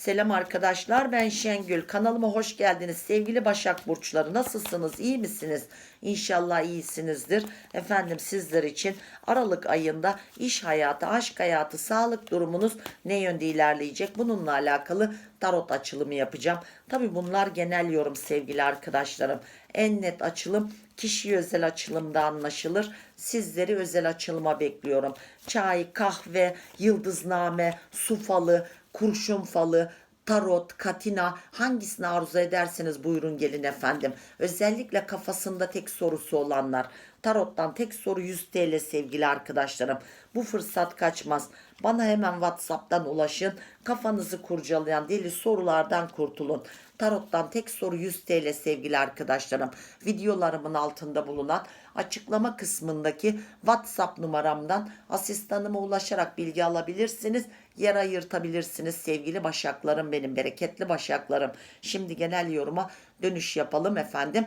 Selam arkadaşlar ben Şengül. Kanalıma hoş geldiniz. Sevgili Başak Burçları nasılsınız? İyi misiniz? İnşallah iyisinizdir. Efendim sizler için Aralık ayında iş hayatı, aşk hayatı, sağlık durumunuz ne yönde ilerleyecek? Bununla alakalı tarot açılımı yapacağım. Tabi bunlar genel yorum sevgili arkadaşlarım. En net açılım kişi özel açılımda anlaşılır. Sizleri özel açılıma bekliyorum. Çay, kahve, yıldızname, su falı, kurşun falı, tarot, katina hangisini arzu ederseniz buyurun gelin efendim. Özellikle kafasında tek sorusu olanlar. Tarottan tek soru 100 TL sevgili arkadaşlarım. Bu fırsat kaçmaz. Bana hemen WhatsApp'tan ulaşın. Kafanızı kurcalayan deli sorulardan kurtulun. Tarottan tek soru 100 TL sevgili arkadaşlarım. Videolarımın altında bulunan açıklama kısmındaki WhatsApp numaramdan asistanıma ulaşarak bilgi alabilirsiniz. Yer ayırtabilirsiniz sevgili başaklarım benim bereketli başaklarım. Şimdi genel yoruma dönüş yapalım efendim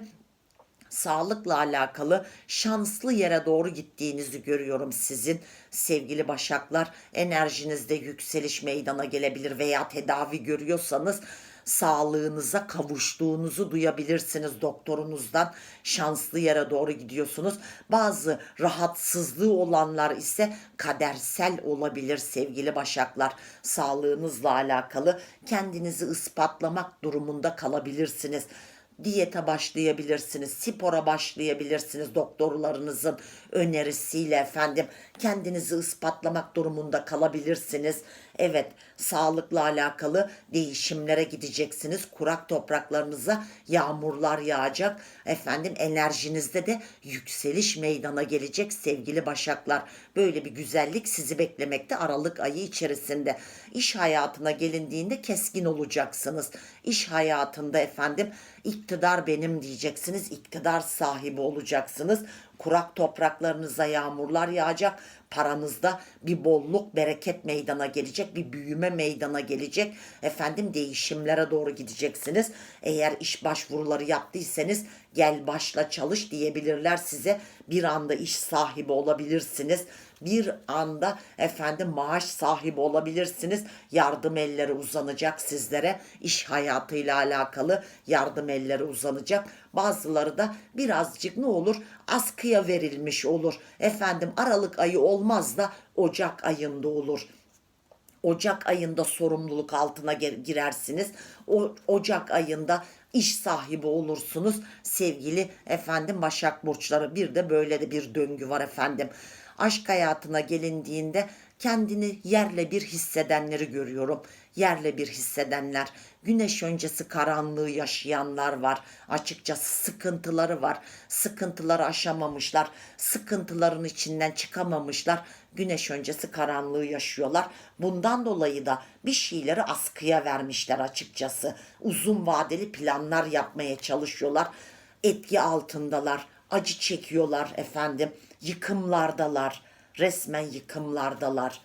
sağlıkla alakalı şanslı yere doğru gittiğinizi görüyorum sizin sevgili başaklar. Enerjinizde yükseliş meydana gelebilir veya tedavi görüyorsanız sağlığınıza kavuştuğunuzu duyabilirsiniz doktorunuzdan. Şanslı yere doğru gidiyorsunuz. Bazı rahatsızlığı olanlar ise kadersel olabilir sevgili başaklar. Sağlığınızla alakalı kendinizi ispatlamak durumunda kalabilirsiniz diyete başlayabilirsiniz, spora başlayabilirsiniz doktorlarınızın önerisiyle efendim. Kendinizi ispatlamak durumunda kalabilirsiniz. Evet, sağlıkla alakalı değişimlere gideceksiniz. Kurak topraklarınıza yağmurlar yağacak. Efendim enerjinizde de yükseliş meydana gelecek sevgili başaklar. Böyle bir güzellik sizi beklemekte Aralık ayı içerisinde. İş hayatına gelindiğinde keskin olacaksınız. İş hayatında efendim iktidar benim diyeceksiniz. İktidar sahibi olacaksınız. Kurak topraklarınıza yağmurlar yağacak. Paranızda bir bolluk, bereket meydana gelecek. Bir büyüme meydana gelecek. Efendim değişimlere doğru gideceksiniz. Eğer iş başvuruları yaptıysanız gel başla çalış diyebilirler size. Bir anda iş sahibi olabilirsiniz. Bir anda efendim maaş sahibi olabilirsiniz. Yardım elleri uzanacak sizlere. İş hayatıyla alakalı yardım elleri uzanacak. Bazıları da birazcık ne olur askıya verilmiş olur. Efendim Aralık ayı olmaz da Ocak ayında olur. Ocak ayında sorumluluk altına gir- girersiniz. O Ocak ayında iş sahibi olursunuz sevgili efendim Başak burçları. Bir de böyle de bir döngü var efendim. Aşk hayatına gelindiğinde kendini yerle bir hissedenleri görüyorum. Yerle bir hissedenler, güneş öncesi karanlığı yaşayanlar var. Açıkçası sıkıntıları var. Sıkıntıları aşamamışlar. Sıkıntıların içinden çıkamamışlar. Güneş öncesi karanlığı yaşıyorlar. Bundan dolayı da bir şeyleri askıya vermişler açıkçası. Uzun vadeli planlar yapmaya çalışıyorlar. Etki altındalar. Acı çekiyorlar efendim. Yıkımlardalar. Resmen yıkımlardalar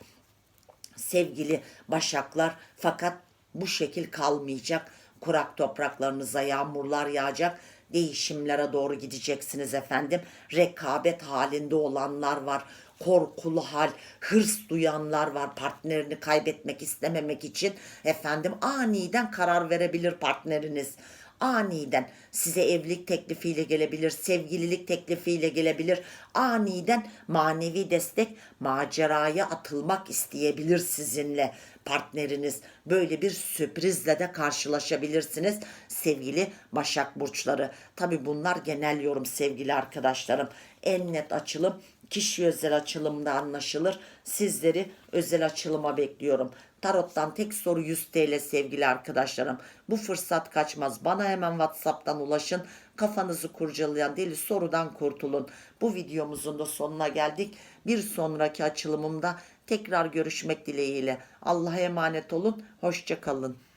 sevgili başaklar fakat bu şekil kalmayacak. Kurak topraklarınıza yağmurlar yağacak. Değişimlere doğru gideceksiniz efendim. Rekabet halinde olanlar var. Korkulu hal, hırs duyanlar var. Partnerini kaybetmek istememek için efendim aniden karar verebilir partneriniz aniden size evlilik teklifiyle gelebilir, sevgililik teklifiyle gelebilir. Aniden manevi destek, maceraya atılmak isteyebilir sizinle partneriniz. Böyle bir sürprizle de karşılaşabilirsiniz sevgili Başak burçları. Tabi bunlar genel yorum sevgili arkadaşlarım. En net açılım kişi özel açılımda anlaşılır. Sizleri özel açılıma bekliyorum. Tarot'tan tek soru 100 TL sevgili arkadaşlarım. Bu fırsat kaçmaz. Bana hemen WhatsApp'tan ulaşın. Kafanızı kurcalayan deli sorudan kurtulun. Bu videomuzun da sonuna geldik. Bir sonraki açılımımda tekrar görüşmek dileğiyle. Allah'a emanet olun. Hoşça kalın.